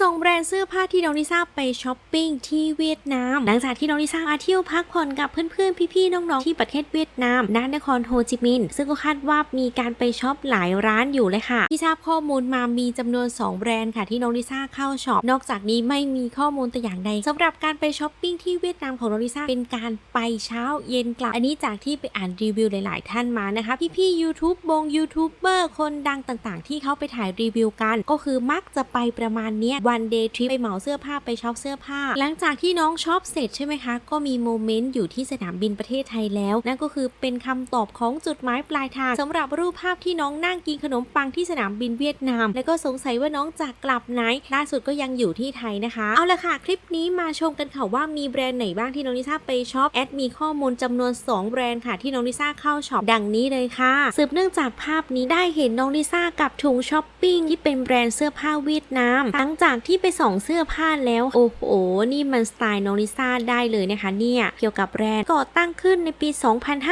ส่งแบรนด์เสื้อผ้าที่น้องลิซ่าไปช้อปปิ้งที่เวียดนาม หลังจากที่น้องลิซ่ามาเที่ยวพักผ่อนกับเพื่อนๆ พี่ๆ น้องๆ ที่ประเทศเวียดนามณนครโฮจิมินห์ซึ่งก็คาดว่ามีการไปช็อปหลายร้านอยู่เลยค่ะ ที่ทราบข้อมูลมามีจำนวน 2 แบรนด์ค่ะที่น้องลิซ่าเข้าช็อป นอกจากนี้ไม่มีข้อมูลแต่อย่างใดสำหรับการไปช้อปปิ้งที่เวียดนามของน้องลิซ่าเป็นการไปเช้าเย็นกลับ อันนี้จากที่ไปอ่านรีวิวหลายๆ ท่านมานะคะ พี่ๆ YouTube บงยูทูบเบอร์คนดังต่างๆ ที่เขาไปถ่ายรีวิวกัน ก็คือมักจะไปประมาณเนี้ยวันเดย์ทริปไปเหมาเสื้อผ้าไปช็อปเสื้อผ้า หลังจากที่น้องช็อปเสร็จใช่ไหมคะ ก็มีโมเมนต์อยู่ที่สนามบินประเทศไทยแล้ว นั่นก็คือเป็นคำตอบของจุดหมายปลายทางสำหรับรูปภาพที่น้องนั่งกินขนมปังที่สนามบินเวียดนาม และก็สงสัยว่าน้องจะกลับไหนล่าสุดก็ยังอยู่ที่ไทยนะคะ เอาละค่ะ คลิปนี้มาชมกันค่ะว่ามีแบรนด์ไหนบ้างที่น้องลิซ่าไปช็อปแอดมีข้อมูลจำนวน 2 แบรนด์ค่ะที่น้องลิซ่าเข้าช็อปดังนี้เลยค่ะสืบเนื่องจากภาพนี้ได้เห็นน้องลิซ่ากับถุงช้อปปิ้งที่เป็นแบรนด์เสื้อผ้าเวียดนามหลังจากที่ไปส่องเสื้อผ้าแล้ว โอ้โห นี่มันสไตล์น้องลิซ่าได้เลยนะคะเนี่ยเกี่ยวกับแบรนด์ก่อตั้งขึ้นในปี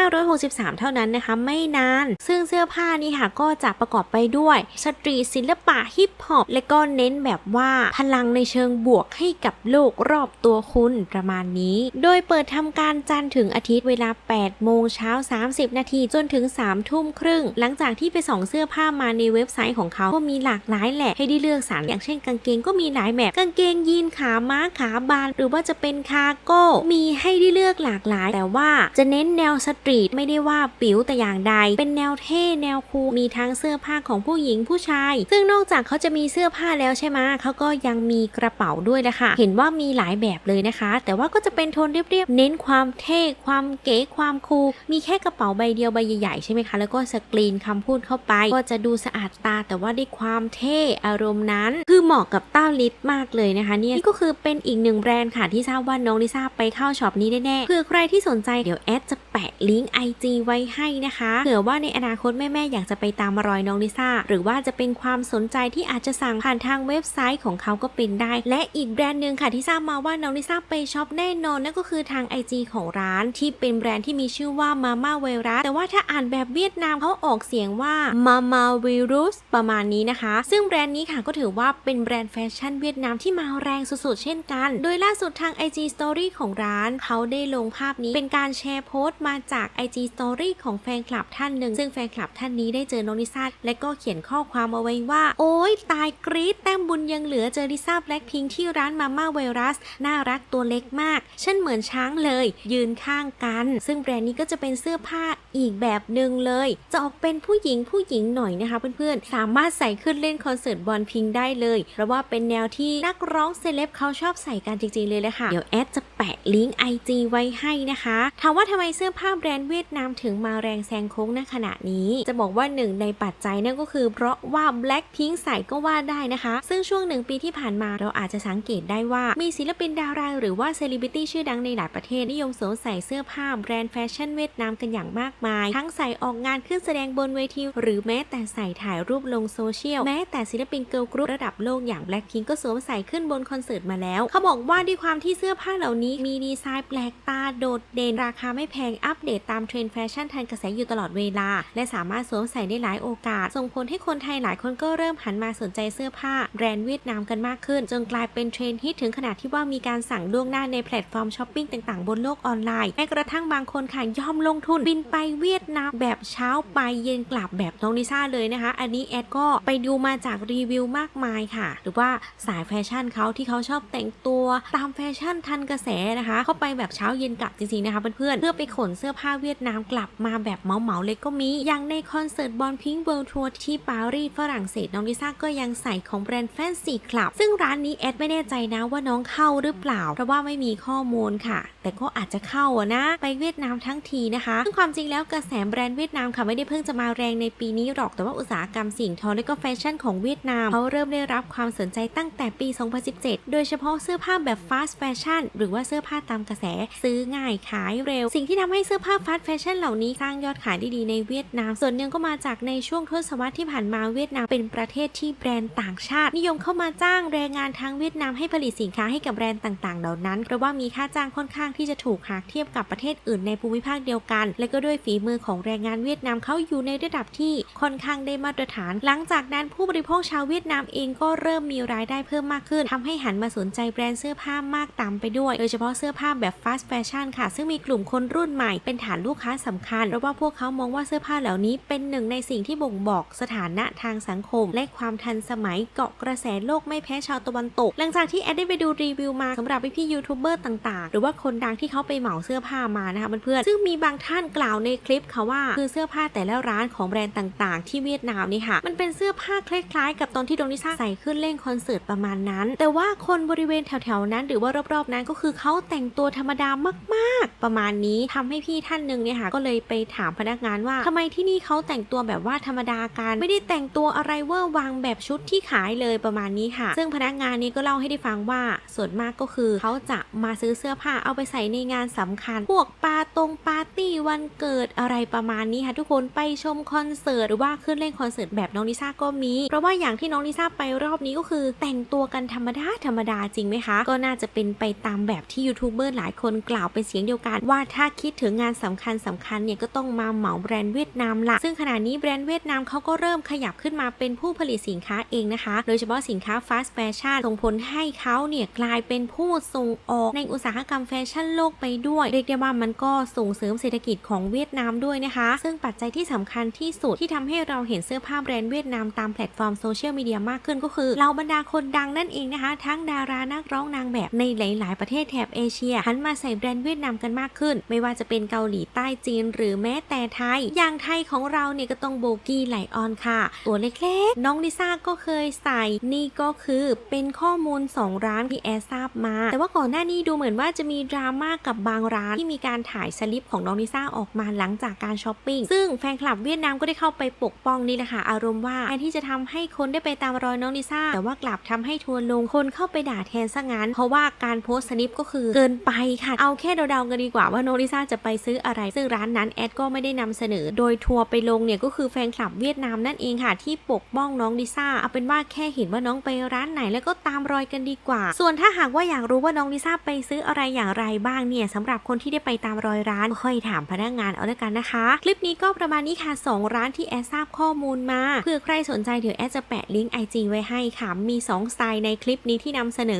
2563 เท่านั้นนะคะ ไม่นาน ซึ่งเสื้อผ้านี่ค่ะก็จะประกอบไปด้วย สตรีทศิลปะฮิปฮอปและก็เน้นแบบว่าพลังในเชิงบวกให้กับโลกรอบตัวคุณประมาณนี้ โดยเปิดทำการจันทร์ถึงอาทิตย์เวลา 8 โมงเช้า 30 นาทีจนถึง 3 ทุ่มครึ่ง หลังจากที่ไปส่องเสื้อผ้ามาในเว็บไซต์ของเขาก็มีหลากหลายแหละให้ได้เลือกสรรอย่างเช่นกางเกงก็มีหลายแบบกางเกงยีนขาม้าขาบาน หรือว่าจะเป็นคารโก้ มีให้ได้เลือกหลากหลาย แต่ว่าจะเน้นแนวสตรีทไม่ได้ว่าปิ๋วแต่อย่างใด เป็นแนวเท่แนวคูลมีทั้งเสื้อผ้าของผู้หญิงผู้ชาย ซึ่งนอกจากเขาจะมีเสื้อผ้าแล้วใช่ไหมเขาก็ยังมีกระเป๋าด้วยแหละคะ เห็นว่ามีหลายแบบเลยนะคะ แต่ว่าก็จะเป็นโทนเรียบๆ เน้นความเท่ความเก๋ความคูลมีแค่กระเป๋าใบเดียวใบใหญ่ๆใช่ไหมคะ แล้วก็สกรีนคำพูดเข้าไป ก็จะดูสะอาดตาแต่ว่าได้ความเท่อารมณ์นั้น คือเหมาะกับเต้าลิปมากเลยนะคะเนี่ยนี่ก็คือเป็นอีกหนึ่งแบรนด์ค่ะที่ทราบว่าน้องลิซ่าไปเข้าช็อปนี้แน่ๆเผื่อใครที่สนใจเดี๋ยวแอดจะแปะลิงก์ IG ไว้ให้นะคะเผื่อว่าในอนาคตแม่ๆอยากจะไปตามรอยน้องลิซ่าหรือว่าจะเป็นความสนใจที่อาจจะสั่งผ่านทางเว็บไซต์ของเขาก็เป็นได้ และอีกแบรนด์หนึ่งค่ะที่ทราบมาว่าน้องลิซ่าไปช็อปแน่นอนนั่นก็คือทาง IG ของร้านที่เป็นแบรนด์ที่มีชื่อว่า Mama Virus แต่ว่าถ้าอ่านแบบเวียดนามเขาออกเสียงว่า Mama Virus ประมาณนี้นะคะ ซึ่งแบรนด์นี้ค่ะก็ถือว่าเป็นแบรนด์แฟชั่นเวียดนามที่มาแรงสุดๆ เช่นกัน โดยล่าสุดทาง IG Story ของร้าน เขาได้ลงภาพนี้เป็นการแชร์โพสต์มาจาก IG Story ของแฟนคลับท่านหนึ่ง ซึ่งแฟนคลับท่านนี้ได้เจอน้องลิซ่าและก็เขียนข้อความเอาไว้ว่า โอ๊ยตายกรี๊ดแต้มบุญยังเหลือเจอลิซ่าแบล็คพิงที่ร้านมาม่าไวรัส น่ารักตัวเล็กมาก ฉันเหมือนช้างเลย ยืนข้างกัน ซึ่งแบรนด์นี้ก็จะเป็นเสื้อผ้าอีกแบบหนึ่งเลย จะออกเป็นผู้หญิงผู้หญิงหน่อยนะคะเพื่อนๆ สามารถใส่ขึ้นเล่นคอนเสิร์ตบอลพิงได้เลย เพราะว่าเป็นแนวที่นักร้องเซเลบเขาชอบใส่กันจริงๆเลยแหละค่ะ เดี๋ยวแอดจะแปะลิงก์ IG ไว้ให้นะคะ ถามว่าทำไมเสื้อผ้าแบรนด์เวียดนามถึงมาแรงแซงโค้งในขณะนี้ จะบอกว่าหนึ่งในปัจจัยนั่นก็คือ เพราะว่า Blackpink ใส่ก็ว่าได้นะคะ ซึ่งช่วงหนึ่งปีที่ผ่านมาเราอาจจะสังเกตได้ว่ามีศิลปินดาราหรือว่าเซเลบริตี้ชื่อดังในหลายประเทศนิยมสวมใส่เสื้อผ้าแบรนด์แฟชั่นเวียดนามกันอย่างมากมาย ทั้งใส่ออกงานขึ้นแสดงบนเวที หรือแม้แต่ใส่ถ่ายรูปลงโซเชียล แม้แต่ศิลปินเกิร์ลกรุ๊ประดับโลกอย่าง Blackpink ก็สวมใส่ขึ้นบนคอนเสิร์ตมาแล้ว เขาบอกว่าด้วยความที่เสื้อผ้าเหล่านี้ มีดีไซน์แปลกตาโดดเด่น ราคาไม่แพงอัปเดตตามเทรนด์แฟชั่นทันกระแสอยู่ตลอดเวลา และสามารถสวมใส่ได้หลายโอกาส ส่งผลให้คนไทยหลายคนก็เริ่มหันมาสนใจเสื้อผ้าแบรนด์เวียดนามกันมากขึ้น จนกลายเป็นเทรนด์ฮิตถึงขนาดที่ว่ามีการสั่งล่วงหน้าในแพลตฟอร์มช้อปปิ้งต่างๆ บนโลกออนไลน์แม้กระทั่งบางคนค่ะยอมลงทุนบินไปเวียดนามแบบเช้าไปเย็นกลับแบบน้องลิซ่าเลยนะคะ อันนี้แอดก็ไปดูมาจากรีวิวมากมายค่ะ หรือว่าสายแฟชั่นเขาที่เขาชอบแต่งตัวตามแฟชั่นทันกระแสนะคะ เข้าไปแบบเช้าเย็นกลับจริงๆนะคะเพื่อนๆเพื่อไปขนเสื้อผ้าเวียดนามกลับมาแบบเหมาๆเลยก็มี อย่างในคอนเสิร์ตบอลพิงเวิลด์ทัวร์ที่ปารีสฝรั่งเศสน้องลิซ่าก็ยังใส่ของแบรนด์แฟนซีคลับ ซึ่งร้านนี้แอดไม่แน่ใจนะว่าน้องเข้าหรือเปล่า เพราะว่าไม่มีข้อมูลค่ะ แต่ก็อาจจะเข้านะ ไปเวียดนามทั้งทีนะคะซึ่งความจริงแล้วกระแสแบรนด์เวียดนามค่ะไม่ได้เพิ่งจะมาแรงในปีนี้หรอกแต่ว่าอุตสาหกรรมสิ่งทอและก็แฟชั่นของเวียดนามเขาเริ่มได้รับความสนใจตั้งแต่ปี 2017 โดยเฉพาะเสื้อผ้าแบบฟาสต์แฟชั่นหรือว่าเสื้อผ้าตามกระแสซื้อง่ายขายเร็ว สิ่งที่ทำให้เสื้อผ้าฟาสต์แฟชั่นเหล่านี้สร้างยอดขายได้ดีในเวียดนาม ส่วนหนึ่งก็มาจากในช่วงทศวรรษที่ผ่านมาเวียดนามเป็นประเทศที่แบรนด์ต่างชาติ นิยมเข้ามาจ้างแรงงานทางเวียดนามให้ผลิตสินค้าให้กับแบรนด์ต่างๆ เหล่านั้นเพราะว่ามีค่าจ้างค่อนข้างที่จะถูกหากเทียบกับประเทศอื่นในภูมิภาคเดียวกัน และก็ด้วยฝีฝีมือของแรงงานเวียดนามเขาอยู่ในระดับที่ค่อนข้างได้มาตรฐาน หลังจากนั้นผู้บริโภคชาวเวียดนามเองก็เริ่มมีรายได้เพิ่มมากขึ้นทำให้หันมาสนใจแบรนด์เสื้อผ้ามากตามไปด้วย โดยเฉพาะเสื้อผ้าแบบ fast fashion ค่ะ ซึ่งมีกลุ่มคนรุ่นใหม่เป็นฐานลูกค้าสำคัญ เพราะว่าพวกเขามองว่าเสื้อผ้าเหล่านี้เป็นหนึ่งในสิ่งที่บ่งบอกสถานะทางสังคม และความทันสมัยเกาะกระแสโลกไม่แพ้ชาวตะวันตก หลังจากที่แอดได้ไปดูรีวิวมาสำหรับพี่ยูทูบเบอร์ต่างๆ หรือว่าคนดังที่เขาไปเหมาเสื้อผ้ามานะคะเพื่อนๆซึ่งมีบางท่านกล่าวในคลิปค่ะว่าคือเสื้อผ้าแต่ละร้านของแบรนด์ต่างๆ ที่เวียดนามนี่ค่ะ มันเป็นเสื้อผ้าคล้ายๆ กับตอนที่โดนิซ่าใส่ขึ้นเล่นคอนเสิร์ตประมาณนั้น แต่ว่าคนบริเวณแถวๆนั้น หรือว่ารอบๆนั้นก็คือเขาแต่งตัวธรรมดามากๆ ประมาณนี้ทำให้พี่ท่านหนึ่งเนี่ยค่ะก็เลยไปถามพนักงานว่าทำไมที่นี่เขาแต่งตัวแบบว่าธรรมดากันไม่ได้แต่งตัวอะไรเวอร์วังแบบชุดที่ขายเลยประมาณนี้ค่ะ ซึ่งพนักงานนี้ก็เล่าให้ได้ฟังว่าส่วนมากก็คือเขาจะมาซื้อเสื้อผ้าเอาไปใส่ในงานสำคัญ พวกปาตรงปาร์ตี้วันเกิดอะไรประมาณนี้ค่ะทุกคนไปชมคอนเสิร์ตหรือว่าขึ้นเล่นคอนเสิร์ตแบบน้องลิซ่าก็มี เพราะว่าอย่างที่น้องลิซ่าไปรอบนี้ก็คือ แต่งตัวกันธรรมดาธรรมดาจริงไหมคะ ก็น่าจะเป็นไปตามแบบที่ยูทูบเบอร์หลายคนกล่าวเป็นเสียงเดียวกัน ว่าถ้าคิดถึงงานสำคัญสำคัญเนี่ยก็ต้องมาเหมาแบรนด์เวียดนามละซึ่งขณะนี้แบรนด์เวียดนามเขาก็เริ่มขยับขึ้นมาเป็นผู้ผลิตสินค้าเองนะคะ โดยเฉพาะสินค้าฟาสต์แฟชั่นส่งผลให้เขาเนี่ยกลายเป็นผู้ส่งออกในอุตสาหกรรมแฟชั่นโลกไปด้วย เรียกได้ว่ามันก็ส่งเสริมเศรษฐกิจของเวียดนามด้วยนะคะ ซึ่งปัจจัยที่สำคัญที่สุดที่ทำให้เราเห็นเสื้อผ้าแบรนด์เวียดนามตามแพลตฟอร์มโซเชียลมีเดียมากขึ้นก็คือเหล่าบรรดาคนดังนั่นเองนะคะ ทั้งดารานักร้องนางแบบในหลาย ๆ ประเทศแถบเอเชียหันมาใส่แบรนด์เวียดนามกันมากขึ้น ไม่ว่าจะเป็นเกาหลีใต้จีน หรือแม้แต่ไทย อย่างไทยของเราเนี่ยก็ต้องโบกี้ไหลออนค่ะ ตัวเล็ก ๆ น้องลิซ่าก็เคยใส่ นี่ก็คือเป็นข้อมูล 2 ร้านที่แอร์ทราบมา แต่ว่าก่อนหน้านี้ดูเหมือนว่าจะมีดราม่ากับบางร้านที่มีการถ่ายสลิปของน้องลิซ่าออกมาหลังงจากการช้อปปิ้ง ซึ่งแฟนคลับเวียดนามก็ได้เข้าไปปกป้องนี่แหละค่ะ อารมณ์ว่าแทนที่จะทำให้คนได้ไปตามรอยน้องลิซ่า แต่ว่ากลับทำให้ทัวร์ลงคนเข้าไปด่าแทนซะงั้น เพราะว่าการโพสต์สลิปก็คือเกินไปค่ะ เอาแค่เดาๆกันดีกว่าว่าน้องลิซ่าจะไปซื้ออะไร ซึ่งร้านนั้นแอดก็ไม่ได้นำเสนอ โดยทัวร์ไปลงเนี่ยก็คือแฟนคลับเวียดนามนั่นเองค่ะ ที่ปกป้องน้องลิซ่าเอาเป็นว่าแค่เห็นว่าน้องไปร้านไหนแล้วก็ตามรอยกันดีกว่า ส่วนถ้าหากว่าอยากรู้ว่าน้องลิซ่าไปซื้ออะไรอย่างไรบ้างเนี่ยสำหรับคนที่ได้ไปตามรอยร้านค่อยถามพนักงานเอาแล้วกันนะคะ คลิปนี้ก็ประมาณนี้ค่ะสองร้านที่แอดทราบข้อมูลมาเผื่อใครสนใจเดี๋ยวแอดจะแปะลิงก์ไอจีไว้ให้ค่ะ มีสองสไตล์ในคลิปนี้ที่นำเสนอ